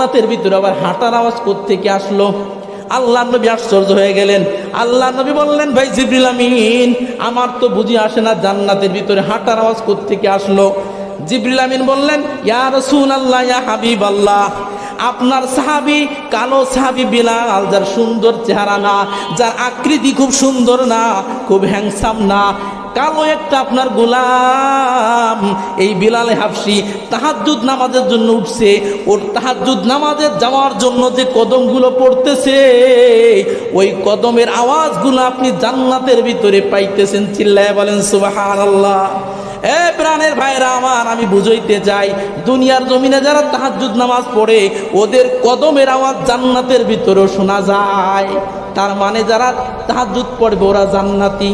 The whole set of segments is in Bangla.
জান্নাতের ভিতরে আবার হাঁটার আওয়াজ থেকে আসলো? আল্লাহ নবী আশ্চর্য হয়ে গেলেন। আল্লাহ নবী বললেন, ভাই জিবরিল আমিন, আমার তো বুঝি আসে না জান্নাতের ভিতরে হাঁটার আওয়াজ থেকে আসলো? জিবরিল আমিন বললেন, ইয়া রসুল আল্লাহ ইয়া হাবিব আল্লাহ আপনার সাহাবি কালো সাহাবি বিলাল, যার সুন্দর চেহারা না, যার আকৃতি খুব সুন্দর না, খুব হ্যাংসাম না কালো একটা আপনার গোলাম। এই বিলালে হাফসি তাহাজুদ নামাজের জন্য উঠছে। ওর তাহাজুদ নামাজের যাওয়ার জন্য যে কদমগুলো পড়তেছে, ওই কদমের আওয়াজগুলো আপনি জান্নাতের ভিতরে পাইতেছেন, চিল্লায় বলেন সুবাহান আল্লাহ এ প্রাণের ভাইরা আমার, আমি বুঝাইতে চাই, দুনিয়ার জমিনে যারা তাহাজুদ নামাজ পড়ে, ওদের কদমের আওয়াজ জান্নাতের ভিতরেও শোনা যায়। তার মানে যারা তাহাজুদ পড়বে, ওরা জান্নাতি।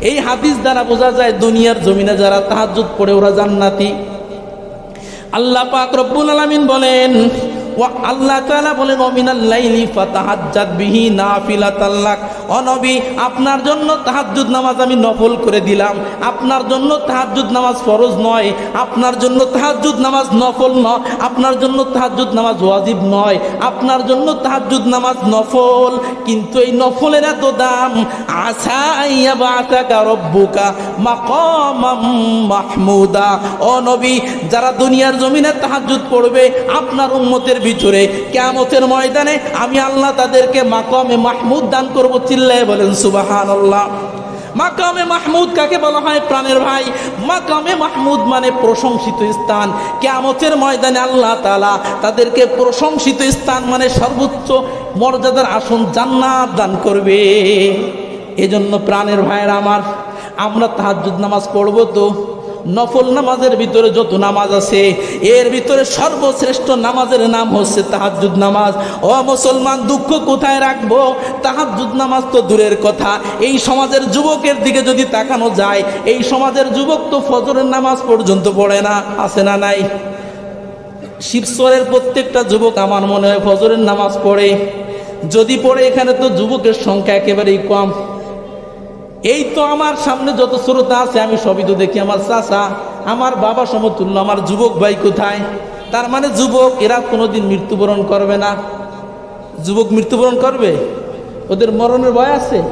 এই হাদিস দ্বারা বোঝা যায় দুনিয়ার জমিনে যারা তাহাজুদ পড়ে ওরা জান্নাতি। আল্লাহ পাক রব্বুল আলামিন বলেন ও আল্লাহ তাআলা বলেন অমিনাল লাইলি ফাতাহাজ্জাত বিহি নাফিলাতাল্লাক ও নবী, আপনার জন্য তাহাজ্জুদ নামাজ আমি নফল করে দিলাম। আপনার জন্য তাহাজ্জুদ নামাজ ফরজ নয়। আপনার জন্য তাহাজ্জুদ নামাজ নফল নয় আপনার জন্য তাহাজ্জুদ নামাজ ওয়াজিব নয়। আপনার জন্য তাহাজ্জুদ নামাজ নফল। কিন্তু এই নফলের এত দাম মাহমুদা। ও নবী, যারা দুনিয়ার জমিনে তাহাজ্জুদ পড়বে, আপনার উম্মতের ভিতরে, কিয়ামতের ময়দানে আমি আল্লাহ তাদেরকে মাকামে মাহমুদ দান করব চিল্লায় বলেন, সুবহানাল্লাহ। মাকামে মাহমুদ কাকে বলা হয় প্রাণের ভাই? মাকামে মাহমুদ মানে প্রশংসিত স্থান। কেয়ামতের ময়দানে আল্লাহ তালা তাদেরকে প্রশংসিত স্থান মানে সর্বোচ্চ মর্যাদার আসন জান্নাত দান করবে। এজন্য প্রাণের ভাইয়ের আমার, আমরা তাহাজ্জুদ নামাজ পড়ব তো। নফল নামাজের ভিতরে যত নামাজ আছে, এর ভিতরে সর্বশ্রেষ্ঠ নামাজের নাম হচ্ছে তাহাজ্জুদ নামাজ। ও মুসলমান, দুঃখ কোথায় রাখব? তাহাজ্জুদ নামাজ তো দূরের কথা। এই সমাজের যুবকের দিকে যদি তাকানো যায়, এই সমাজের যুবক তো ফজরের নামাজ পর্যন্ত পড়ে না, আছে না নাই? শিবশ্বরের প্রত্যেকটা যুবক আমার মনে হয় ফজরের নামাজ পড়ে। যদি পড়ে, এখানে তো যুবকের সংখ্যা একেবারেই কম। এই তো আমার সামনে যত শ্রোতা আছে, আমি সবই তো দেখি আমার চাচা, আমার বাবা সমতুল্য, আমার যুবক ভাই কোথায়? তার মানে যুবক, এরা কোনোদিন মৃত্যুবরণ করবে না। যুবক মৃত্যুবরণ করবে? ওদের মরণের ভয় আছে?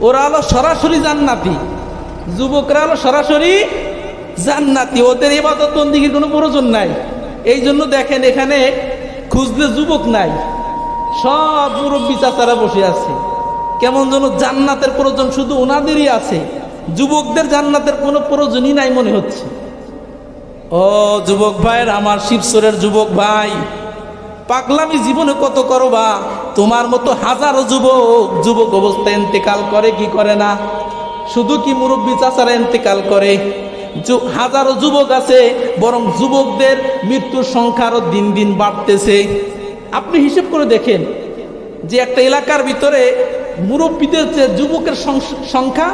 ওরা হলো সরাসরি জান্নাতি। যুবকরা হলো সরাসরি জান্নাতি। ওদের এবাদত বন্দিগির কোনো প্রয়োজন নাই। এই জন্য দেখেন এখানে খুঁজলে যুবক নাই। সব মুরব্বী চাচারা বসে আছে। কেমন যেন জান্নাতের প্রয়োজন শুধু ওনাদেরই আছে। যুবকদের জান্নাতের কোনো প্রয়োজনই নাই মনে হচ্ছে। ও যুবক ভাইয়ের, আমার শিবসরের যুবক ভাই, পাগলামি জীবনে কত করো বা? তোমার মতো হাজারো যুবক যুবক অবস্থায় ইন্তেকাল করে কি করে না? শুধু কি মুরব্বী চাচারা ইন্তেকাল করে? হাজারো যুবক আছে, বরং যুবকদের মৃত্যুর সংখ্যা আরও দিন দিন বাড়তেছে। আপনি হিসেব করে দেখেন যে একটা এলাকার ভিতরে মুরব্বীদের চেয়ে যুবকের সংখ্যা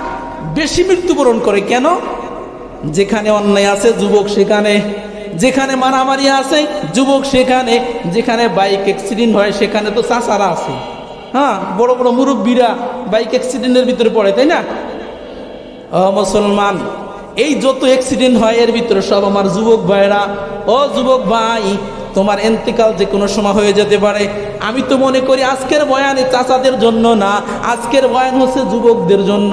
বেশি মৃত্যুবরণ করে। কেন? যেখানে অন্যায় আছে, যুবক সেখানে। যেখানে মারামারি আছে, যুবক সেখানে। যেখানে বাইক অ্যাক্সিডেন্ট হয়, সেখানে তো চাচারা আছে। হ্যাঁ বড় বড় মুরব্বীরা বাইক অ্যাক্সিডেন্টের ভিতরে পড়ে, তাই না? মুসলমান, এই যত অ্যাক্সিডেন্ট হয়, এর ভিতরে সব আমার যুবক ভাইরা ও যুবক ভাই, তোমার এন্তিকাল যে কোনো সময় হয়ে যেতে পারে। আমি তো মনে করি আজকের বয়ানে চাচাদের জন্য না। আজকের বয়ান হচ্ছে যুবকদের জন্য।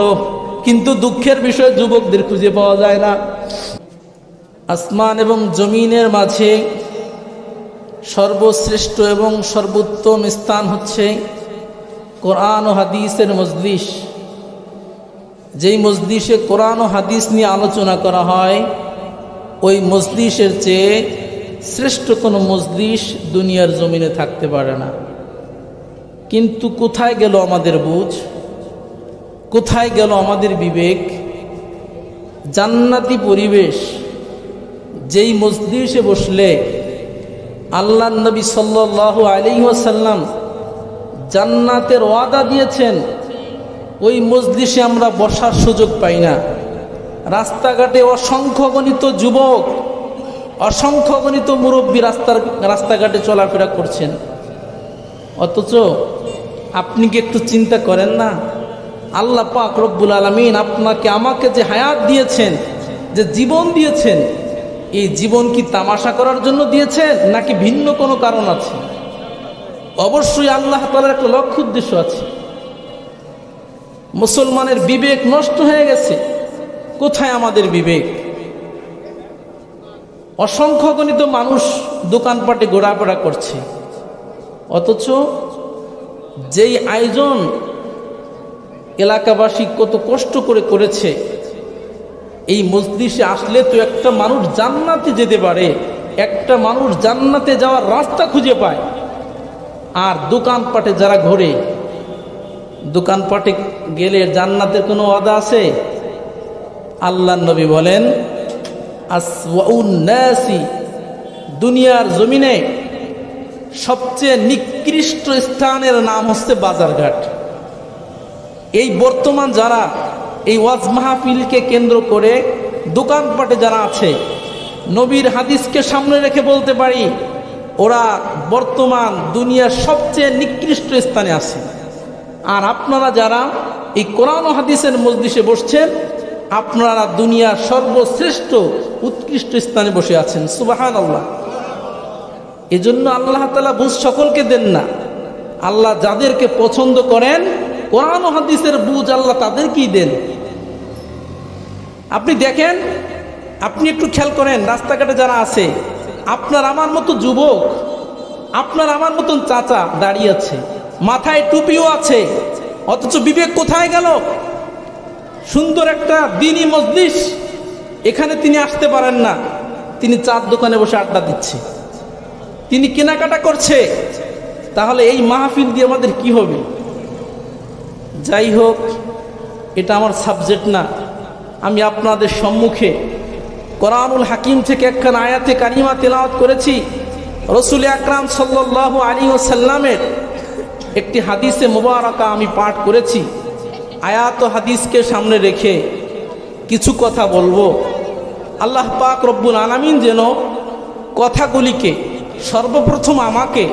কিন্তু দুঃখের বিষয়, যুবকদের খুঁজে পাওয়া যায় না। আসমান এবং জমিনের মাঝে সর্বশ্রেষ্ঠ এবং সর্বোত্তম স্থান হচ্ছে কোরআন ও হাদিসের মজলিস। যেই মজলিসে কোরআন ও হাদিস নিয়ে আলোচনা করা হয়, ওই মজলিসের চেয়ে শ্রেষ্ঠ কোনো মজলিস দুনিয়ার জমিনে থাকতে পারে না। কিন্তু কোথায় গেল আমাদের বুঝ? কোথায় গেল আমাদের বিবেক? জান্নাতি পরিবেশ, যেই মজলিসে বসলে আল্লাহ নবী সাল্লাহ আলী ওসাল্লাম জান্নাতের ওয়াদা দিয়েছেন, ওই মজলিসে আমরা বসার সুযোগ পাই না। রাস্তাঘাটে অসংখ্য গণিত যুবক অসংখ্য গণিত মুরব্বী রাস্তার, রাস্তাঘাটে চলাফেরা করছেন। অথচ আপনি কি একটু চিন্তা করেন না? আল্লাহ পাক রব্বুল আলমিন আপনাকে, আমাকে যে হায়াত দিয়েছেন, যে জীবন দিয়েছেন, এই জীবন কি তামাশা করার জন্য দিয়েছেন, নাকি ভিন্ন কোনো কারণ আছে? অবশ্যই আল্লাহ তালার একটা লক্ষ্য উদ্দেশ্য আছে। মুসলমানের বিবেক নষ্ট হয়ে গেছে। কোথায় আমাদের বিবেক? অসংখ্য গণিত মানুষ দোকানপাটে ঘোরাফেরা করছে। অথচ যেই আয়োজন এলাকাবাসী কত কষ্ট করে করেছে, এই মজলিসে আসলে তো একটা মানুষ জান্নাতে যেতে পারে, একটা মানুষ জান্নাতে যাওয়ার রাস্তা খুঁজে পায়। আর দোকানপাটে যারা ঘোরে, দোকানপাটে গেলে জান্নাতের কোনো ওয়াদা আছে? আল্লাহ নবী বলেন আসওয়াউন্নাসি দুনিয়ার জমিনে সবচেয়ে নিকৃষ্ট স্থানের নাম হচ্ছে বাজারঘাট। এই বর্তমান যারা এই ওয়াজ মাহফিলকে কেন্দ্র করে দোকানপাটে যারা আছে, নবীর হাদিসকে সামনে রেখে বলতে পারি, ওরা বর্তমান দুনিয়ার সবচেয়ে নিকৃষ্ট স্থানে আছে। আর আপনারা যারা এই কোরআন হাদিসের মজলিসে বসছেন আপনারা দুনিয়ার সর্বশ্রেষ্ঠ উৎকৃষ্ট স্থানে বসে আছেন। সুবাহান আল্লাহ এজন্য আল্লাহ তালা বুঝ সকলকে দেন না। আল্লাহ যাদেরকে পছন্দ করেন, কোরআন হাদিসের বুঝ আল্লাহ তাদেরকেই দেন। আপনি দেখেন, আপনি একটু খেয়াল করেন, রাস্তাঘাটে যারা আছে, আপনার আমার মতো যুবক, আপনার আমার মতন চাচা দাঁড়িয়ে আছে, মাথায় টুপিও আছে, অথচ বিবেক কোথায় গেল? সুন্দর একটা দিনই মজলিস। এখানে তিনি আসতে পারেন না। তিনি চার দোকানে বসে আড্ডা দিচ্ছে। তিনি কেনাকাটা করছে। তাহলে এই মাহফিল দিয়ে আমাদের কি হবে? যাই হোক, এটা আমার সাবজেক্ট না। আমি আপনাদের সম্মুখে কোরআনুল হাকিম থেকে একখান আয়াতে কারিমা তেলাওয়াত করেছি। রসুল আকরাম সাল্লাহ আলী ও সাল্লামের একটি হাদিসে মোবারকা আমি পাঠ করেছি। আয়াত হাদিসকে সামনে রেখে কিছু কথা বলব। আল্লাহ পাক রব্বুল আলামিন যেন কথাগুলিকে সর্বপ্রথম আমাকে,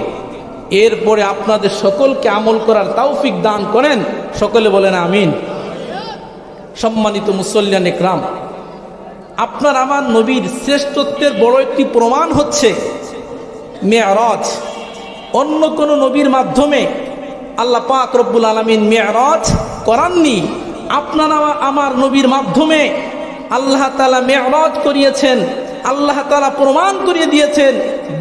এরপরে আপনাদের সকলকে আমল করার তাওফিক দান করেন। সকলে বলেন আমিন। সম্মানিত মুসল্লিয়ান একরাম, আপনার আমার নবীর শ্রেষ্ঠত্বের বড় একটি প্রমাণ হচ্ছে মেয়ারজ। অন্য কোনো নবীর মাধ্যমে আল্লাহ পাক রব্বুল আলমিন মেয়ারজ করাননি। আপনারা আমার নবীর মাধ্যমে আল্লাহ তালা মেয়ারজ করিয়েছেন, আল্লাহ তালা প্রমাণ করিয়ে দিয়েছেন,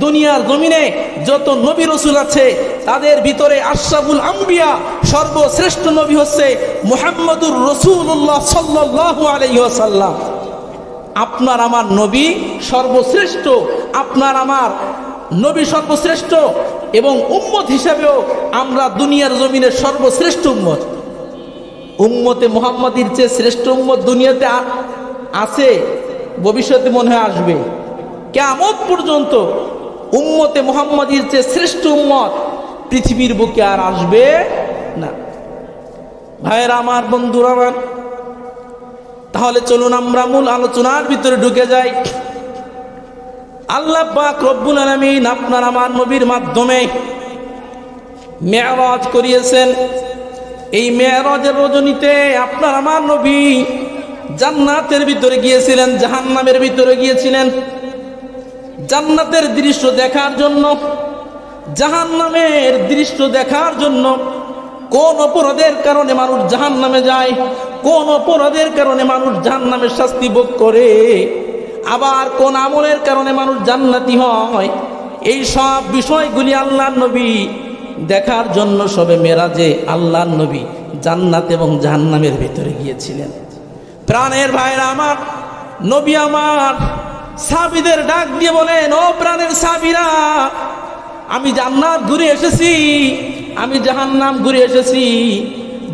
দুনিয়ার জমিনে যত নবী রসুল আছে, তাদের ভিতরে আশরাফুল আম্বিয়া সর্বশ্রেষ্ঠ নবী হচ্ছে মুহাম্মদুর রসুল্লাহ সাল্লাহ আলাইসাল্লাম আপনার আমার নবী সর্বশ্রেষ্ঠ, আপনার আমার নবী সর্বশ্রেষ্ঠ এবং উম্মত হিসাবেও আমরা দুনিয়ার জমিনের সর্বশ্রেষ্ঠ উম্মত। উম্মতে মোহাম্মদীর চেয়ে শ্রেষ্ঠ উম্মত দুনিয়াতে আছে, ভবিষ্যতে মনে হয় আসবে। কেমন পর্যন্ত উম্মতে মোহাম্মদীর চেয়ে শ্রেষ্ঠ উম্মত পৃথিবীর বুকে আর আসবে না। ভাইয়েরা, আমার বন্ধুরা, আমার তাহলে চলুন আমরা মূল আলোচনার ভিতরে ঢুকে যাই। আল্লাহ রব্বুল আলামিন আপনার আমার নবীর মাধ্যমে মেয়ারাজ করিয়েছেন। এই মেয়ারাজের রজনীতে আপনার আমার নবী জান্নাতের ভিতরে গিয়েছিলেন, জাহান্নামের ভিতরে গিয়েছিলেন। জান্নাতের দৃশ্য দেখার জন্য, জাহান্নামের দৃশ্য দেখার জন্য কোন অপরাধের কারণে মানুষ জাহান নামে যায়, কোন অপরাধের কারণে মানুষ জাহান নামের শাস্তি ভোগ করে, আবার কোন আমলের কারণে মানুষ জান্নাতি হয়। এই সব বিষয়গুলি আল্লাহ নবী দেখার জন্য সবে মেরাজে আল্লাহ নবী জান্নাত এবং জাহান্নামের ভিতরে গিয়েছিলেন। প্রাণের ভাইরা আমার, নবী আমার সাবিদের ডাক দিয়ে বলেন, ও প্রাণের সাবিরা আমি জান্নাত ঘুরে এসেছি, আমি জাহান্নাম ঘুরে এসেছি।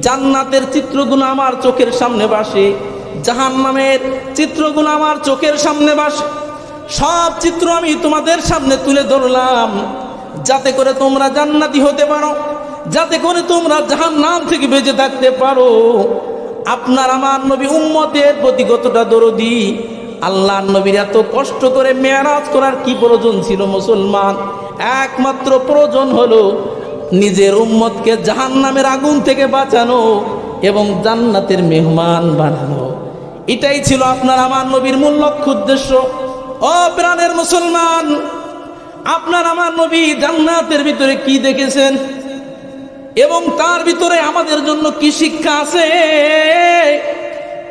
জান্নাতের চিত্রগুলো আমার চোখের সামনে বাসে জাহান্নামের চিত্রগুলো আমার চোখের সামনে বাসে সব চিত্র আমি তোমাদের সামনে তুলে ধরলাম। যাতে করে তোমরা জান্নাতি হতে পারো, যাতে করে তোমরা জাহান্নাম থেকে বেঁচে থাকতে পারো। আপনার আমার নবী উম্মতের প্রতি কতটা দরদি। আল্লাহ নবীর এত কষ্ট করে মেয়ারাজ করার কি প্রয়োজন ছিল মুসলমান? একমাত্র প্রয়োজন হলো নিজের উম্মতকে জাহান্নামের আগুন থেকে বাঁচানো এবং জান্নাতের মেহমান বানানো। এটাই ছিল আপনার আমার নবীর মূল লক্ষ্য উদ্দেশ্য। অপ্রাণের মুসলমান আপনার আমার নবী জান্নাতের ভিতরে কি দেখেছেন? এবং তার ভিতরে আমাদের জন্য কি শিক্ষা আছে?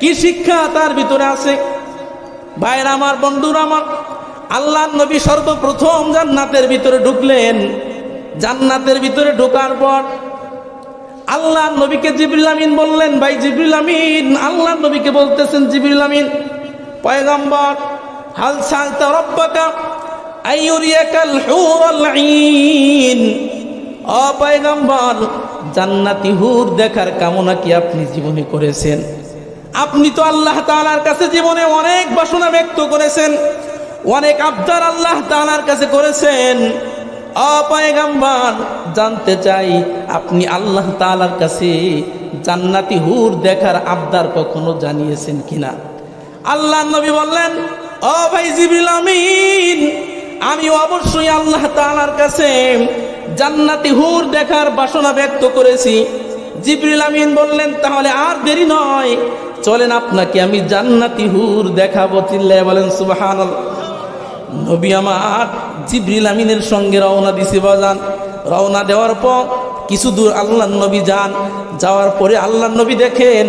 কি শিক্ষা তার ভিতরে আছে? ভাইরা আমার, বন্ধুরা আমার আল্লাহ নবী সর্বপ্রথম জান্নাতের ভিতরে ঢুকলেন। জান্নাতের ভিতরে ঢোকার পর আল্লাহ নবীকে জিবরিল আমিন বললেন, ভাই জিবরিল আমিন। আল্লাহ নবীকে বলতেছেন, জিবরিল আমিন, পয়গম্বর, হাল সালতা রব্বাকা আইয়ুরিয়াকাল হুরাল আইন। ও পয়গম্বর, জান্নাতি হুর দেখার কামনা কি আপনি জীবনে করেছেন? আপনি তো আল্লাহ তাআলার কাছে জীবনে অনেক বাসনা ব্যক্ত করেছেন, অনেক আবদার আল্লাহ তাআলার কাছে করেছেন। অপয়গাম্বার জানতে চাই আপনি আল্লাহ তাআলার কাছে জান্নাতি হুর দেখার আবদার কখনো জানিয়েছেন কিনা? আল্লাহ নবী বললেন ও ভাই জিবরিল আমিন আমি অবশ্যই আল্লাহ তালার কাছে জান্নাতি হুর দেখার বাসনা ব্যক্ত করেছি। জিবরিল আমিন বললেন, তাহলে আর দেরি নয়। চলেন আপনাকে আমি জান্নাতি হুর দেখাবো। চিল্লায় বলেন, সুবহানাল্লাহ। নবী আমার জিবরিল আমিনের সঙ্গে রওনা দিছে, বাজান। রওনা দেওয়ার পর কিছু দূর আল্লাহ নবী যান। যাওয়ার পরে আল্লাহ নবী দেখেন,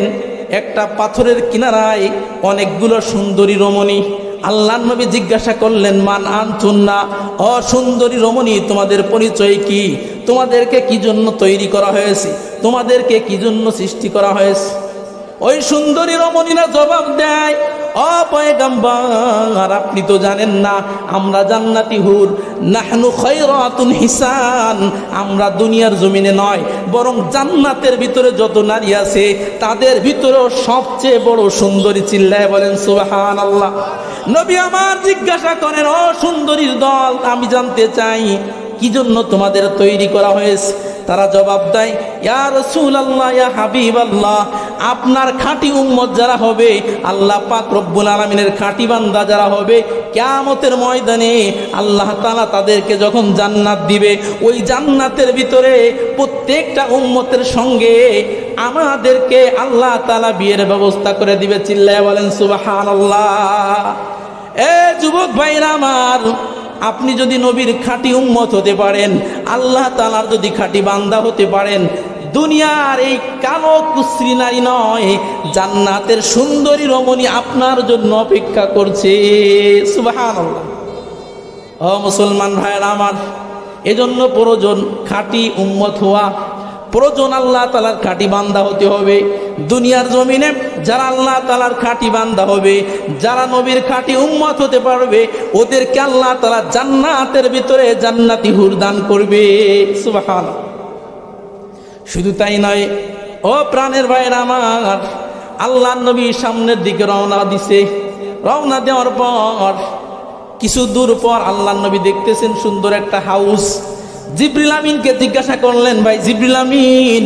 একটা পাথরের কিনারায় অনেকগুলো সুন্দরী রমণী। আল্লাহ নবী জিজ্ঞাসা করলেন, মান আনতুন অ অসুন্দরী রমণী, তোমাদের পরিচয় কি? তোমাদেরকে কি জন্য তৈরি করা হয়েছে? তোমাদেরকে কি জন্য সৃষ্টি করা হয়েছে? ওই সুন্দরী রমণীরা জবাব দেয় অপয়গাম্বার আপনি তো জানেন না, আমরা জান্নাতি হুর। নাহনু খৈরাতুন হিসান, আমরা দুনিয়ার জমিনে নয়, বরং জান্নাতের ভিতরে যত নারী আছে, তাদের ভিতরেও সবচেয়ে বড় সুন্দরী চিল্লায় বলেন সুবাহান আল্লাহ নবী আমার জিজ্ঞাসা করেন, ও সুন্দরীর দল, আমি জানতে চাই, কি জন্য তোমাদের তৈরি করা হয়েছে? তারা জবাব দেয়, ইয়া রসুল আল্লাহ ইয়া হাবিব আল্লাহ আপনার খাঁটি উম্মত যারা হবে, আল্লাহ পাক রব্বুল আলমিনের খাঁটি বান্দা যারা হবে, কেয়ামতের ময়দানে আল্লাহ তালা তাদেরকে যখন জান্নাত দিবে, ওই জান্নাতের ভিতরে প্রত্যেকটা উম্মতের সঙ্গে আমাদেরকে আল্লাহ তালা বিয়ের ব্যবস্থা করে দিবে, চিল্লায় বলেন সুবাহান আল্লাহ এ যুবক ভাইরা আমার, আপনি যদি নবীর খাঁটি উম্মত হতে পারেন, আল্লাহ তালার যদি খাঁটি বান্দা হতে পারেন দুনিয়ার এই কালো কুশ্রী নারী নয়, জান্নাতের সুন্দরী রমণী আপনার জন্য অপেক্ষা করছে। সুবাহান ও মুসলমান ভাইয়ের আমার, এজন্য প্রয়োজন খাঁটি উম্মত হওয়া, প্রয়োজন আল্লাহ তালার খাঁটি বান্দা হতে হবে। দুনিয়ার জমিনে যারা আল্লাহ তালার খাঁটি বান্দা হবে, যারা নবীর খাঁটি উম্মত হতে পারবে, ওদেরকে আল্লাহ তালা জান্নাতের ভিতরে জান্নাতি হুর দান করবে। সুবাহান শুধু তাই নয়, ও প্রাণের ভাইয়ের আমার, আল্লাহ নবী সামনের দিকে রওনা দিছে। রওনা দেওয়ার পর, কিছু দূর পর আল্লাহ নবী দেখতেছেন সুন্দর একটা হাউস। জিব্রিল আমিনকে জিজ্ঞাসা করলেন, ভাই জিব্রিল আমিন,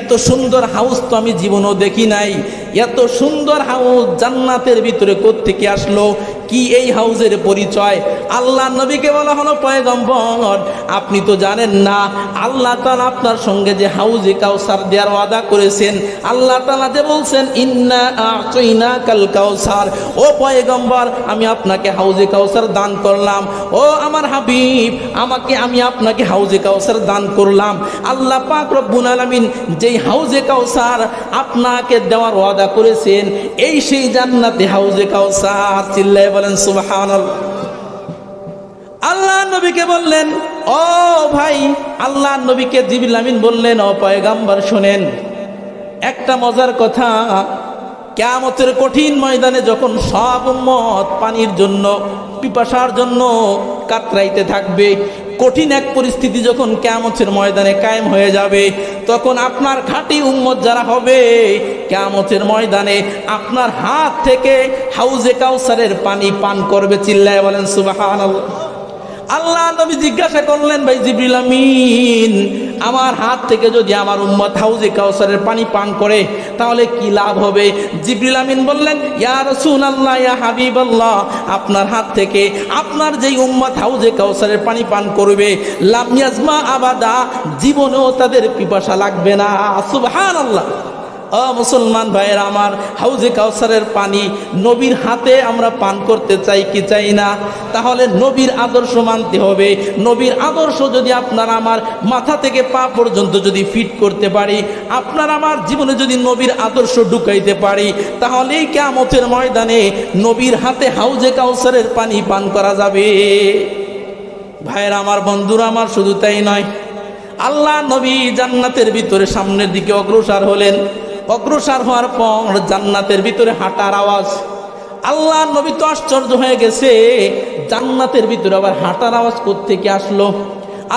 এত সুন্দর হাউস তো আমি জীবনও দেখি নাই। এত সুন্দর হাউস জান্নাতের ভিতরে কোত্থেকে আসলো? কি এই হাউজের পরিচয়? আল্লাহ নবীকে বলা হলো, পয়গম্বর, আপনি তো জানেন না, আল্লাহ তালা আপনার সঙ্গে যে হাউজে কাউসার দেওয়ার ওয়াদা করেছেন, আল্লাহ তালা যে বলছেন, ইন্না আচইনা কাল কাউসার। ও পয়গম্বর, আমি আপনাকে হাউজে কাউসার দান করলাম। ও আমার হাবিব, আমাকে, আমি আপনাকে হাউজে কাউসার দান করলাম। আল্লাহ পাক রব্বুল আলামিন যেই হাউজে কাউসার আপনাকে দেওয়ার ওয়াদা করেছেন, এই সেই জান্নাতে হাউজে কাউসার চিল্লায় বলেন সুবাহান আল্লাহ নবীকে বললেন, ও ভাই, আল্লাহ নবীকে জিবিল বললেন, ও পয়গাম্বার, শোনেন, একটা মজার কথা। কেয়ামতের কঠিন ময়দানে যখন সব উম্মত পানির জন্য, পিপাসার জন্য কাতরাইতে থাকবে কঠিন এক পরিস্থিতি যখন কেয়ামতের ময়দানে কায়েম হয়ে যাবে, তখন আপনার খাঁটি উম্মত যারা হবে, কেয়ামতের ময়দানে আপনার হাত থেকে হাউজে কাউসারের পানি পান করবে, চিল্লায় বলেন সুবাহ আল্লাহ নবী জিজ্ঞাসা করলেন, ভাই আমিন আমার হাত থেকে যদি আমার উম্মত হাউজে কাউসারের পানি পান করে, তাহলে কি লাভ হবে? জিবরিল আমিন বললেন, ইয়া আল্লাহ ইয়া হাবিব আল্লাহ আপনার হাত থেকে আপনার যেই উম্মত হাউজে কাউসারের পানি পান করবে লামিয়াজমা আবাদা, জীবনেও তাদের পিপাসা লাগবে না। সুবহানাল্লাহ। অ, মুসলমান ভাইয়ের, আমার হাউজে কাউসারের পানি নবীর হাতে আমরা পান করতে চাই কি চাই না? তাহলে নবীর আদর্শ মানতে হবে। নবীর আদর্শ যদি আপনার আমার মাথা থেকে পা পর্যন্ত যদি ফিট করতে পারি, আপনার আমার জীবনে যদি নবীর আদর্শ ঢুকাইতে পারি, তাহলেই কেমতের ময়দানে নবীর হাতে হাউজে কাউসারের পানি পান করা যাবে। ভাইয়ের, আমার বন্ধুরা, আমার শুধু তাই নয়, আল্লাহ নবী জান্নাতের ভিতরে সামনের দিকে অগ্রসর হলেন। অগ্রসর হওয়ার পর জান্নাতের ভিতরে হাঁটার আওয়াজ। আল্লাহ নবী তো আশ্চর্য হয়ে গেছে, জান্নাতের ভিতরে আবার হাঁটার আওয়াজ কোত্থেকে আসলো?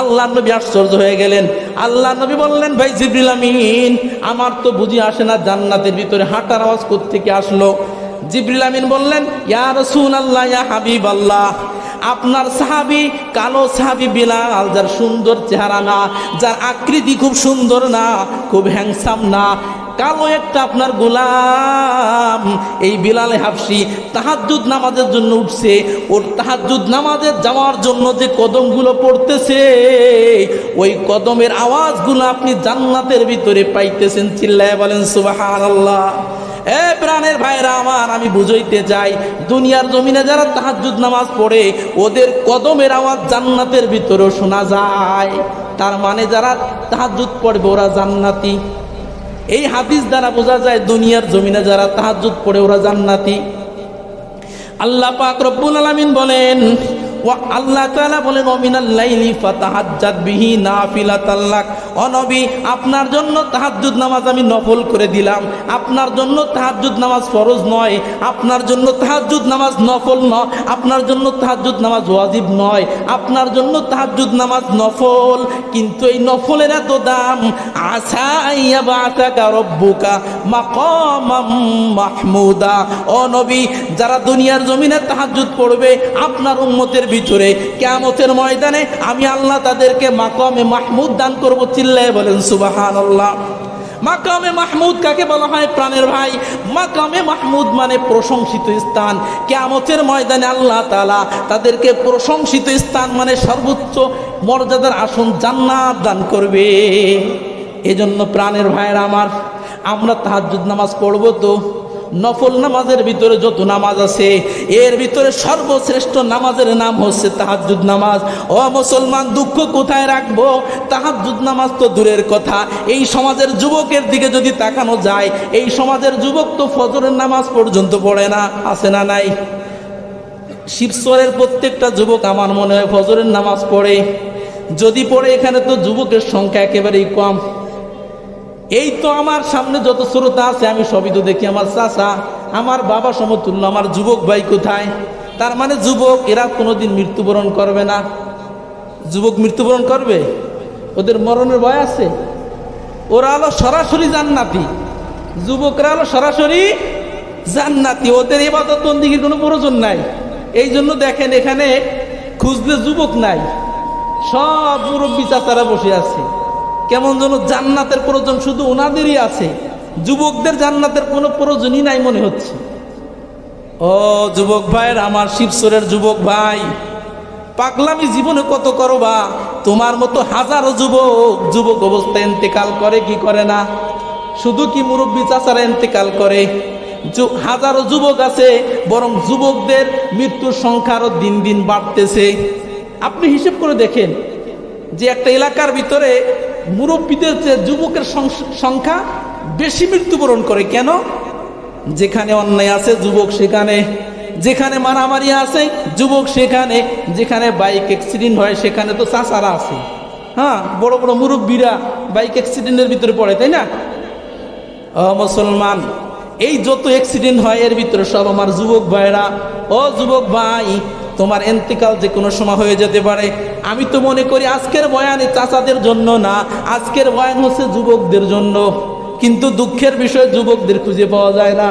আল্লাহ নবী আশ্চর্য হয়ে গেলেন। আল্লাহ নবী বললেন, ভাই জিবরিল আমিন, আমার তো বুঝি আসে না জান্নাতের ভিতরে হাঁটার আওয়াজ কোত্থেকে আসলো? জিবরিল আমিন বললেন, ইয়া রসুল আল্লাহ ইয়া হাবিব আল্লাহ আপনার সাহাবি কালো সাহাবি বিলাল, যার সুন্দর চেহারা না, যার আকৃতি খুব সুন্দর না, খুব হ্যাংসাম না কালো একটা আপনার গোলাম। এই বিলাল হাফসি তাহাজুদ নামাজের জন্য উঠছে। ওর তাহাজুদ নামাজের যাওয়ার জন্য যে কদমগুলো পড়তেছে, ওই কদমের আওয়াজগুলো আপনি জান্নাতের ভিতরে পাইতেছেন, চিল্লায় বলেন সুবাহান আল্লাহ এ প্রাণের ভাইরা আমার, আমি বুঝাইতে চাই, দুনিয়ার জমিনে যারা তাহাজুদ নামাজ পড়ে, ওদের কদমের আওয়াজ জান্নাতের ভিতরেও শোনা যায়। তার মানে যারা তাহাজুদ পড়বে, ওরা জান্নাতি। এই হাদিস দ্বারা বোঝা যায় দুনিয়ার জমিনে যারা তাহাজুদ পড়ে, ওরা জান্নাতি। আল্লাহ পাক রব্বুল আলামিন বলেন ও আল্লাহ তাআলা বলেন অমিনাল লাইলি ফাতাহাজ্জাত বিহি নাফিলাতাল লাক ও নবী, আপনার জন্য তাহাজ্জুদ নামাজ আমি নফল করে দিলাম। আপনার জন্য তাহাজ্জুদ নামাজ ফরজ নয়। আপনার জন্য তাহাজ্জুদ নামাজ নফল নয় আপনার জন্য তাহাজ্জুদ নামাজ ওয়াজিব নয়। আপনার জন্য তাহাজ্জুদ নামাজ নফল। কিন্তু এই নফলের এত দাম মাহমুদা। ও নবী, যারা দুনিয়ার জমিনে তাহাজ্জুদ পড়বে, আপনার উম্মতের ভিতরে, কেয়ামতের ময়দানে আমি আল্লাহ তাদেরকে মাকামে মাহমুদ দান করব চিল্লায় বলেন সুবাহান মাকামে মাহমুদ কাকে বলা হয় প্রাণের ভাই? মাকামে মাহমুদ মানে প্রশংসিত স্থান। কেয়ামতের ময়দানে আল্লাহ তালা তাদেরকে প্রশংসিত স্থান মানে সর্বোচ্চ মর্যাদার আসন জান্নাত দান করবে। এজন্য প্রাণের ভাইয়ের আমার, আমরা তাহাজ্জুদ নামাজ পড়ব তো। নফল নামাজের ভিতরে যত নামাজ আছে, এর ভিতরে সর্বশ্রেষ্ঠ নামাজের নাম হচ্ছে তাহাজুদ নামাজ। ও মুসলমান, দুঃখ কোথায় রাখব? তাহাজুদ নামাজ তো দূরের কথা। এই সমাজের যুবকের দিকে যদি তাকানো যায়, এই সমাজের যুবক তো ফজরের নামাজ পর্যন্ত পড়ে না, আছে না নাই? শিবসরের প্রত্যেকটা যুবক আমার মনে হয় ফজরের নামাজ পড়ে। যদি পড়ে, এখানে তো যুবকের সংখ্যা একেবারেই কম। এই তো আমার সামনে যত শ্রোতা আছে, আমি সবই তো দেখি আমার চাচা, আমার বাবা সমতুল্য, আমার যুবক ভাই কোথায়? তার মানে যুবক, এরা কোনোদিন মৃত্যুবরণ করবে না। যুবক মৃত্যুবরণ করবে? ওদের মরণের ভয় আছে? ওরা হলো সরাসরি জান্নাতি। যুবকরা হলো সরাসরি জান্নাতি। ওদের এবাদত বন্দিগির কোনো প্রয়োজন নাই। এই জন্য দেখেন এখানে খুঁজলে যুবক নাই। সব মুরব্বী চাচারা বসে আছে। কেমন যেন জান্নাতের প্রয়োজন শুধু ওনাদেরই আছে। যুবকদের জান্নাতের কোনো প্রয়োজনই নাই মনে হচ্ছে। ও যুবক ভাইয়ের আমার শিবসরের যুবক ভাই, পাগলামি জীবনে কত করবা তোমার মতো হাজারো যুবক যুবক অবস্থায় ইন্তেকাল করে কি করে না? শুধু কি মুরব্বী চাচারা ইন্তেকাল করে? হাজারো যুবক আছে, বরং যুবকদের মৃত্যুর সংখ্যা আরও দিন দিন বাড়তেছে। আপনি হিসেব করে দেখেন যে একটা এলাকার ভিতরে মুরব্বীদের চেয়ে যুবকের সংখ্যা বেশি মৃত্যুবরণ করে, কেন? যেখানে অন্যায় আছে, যুবক সেখানে। যেখানে মারামারি আছে, যুবক সেখানে। যেখানে বাইক অ্যাক্সিডেন্ট হয়, সেখানে তো চাচারা আছে। হ্যাঁ বড় বড় মুরব্বীরা বাইক অ্যাক্সিডেন্টের ভিতরে পড়ে, তাই না? মুসলমান, এই যত অ্যাক্সিডেন্ট হয়, এর ভিতরে সব আমার যুবক ভাইরা। ও যুবক ভাই তোমার এন্তিকাল যে কোনো সময় হয়ে যেতে পারে। আমি তো মনে করি আজকের বয়ান চাচাদের জন্য না, আজকের বয়ান হচ্ছে যুবকদের জন্য। কিন্তু দুঃখের বিষয় যুবকদের খুঁজে পাওয়া যায় না।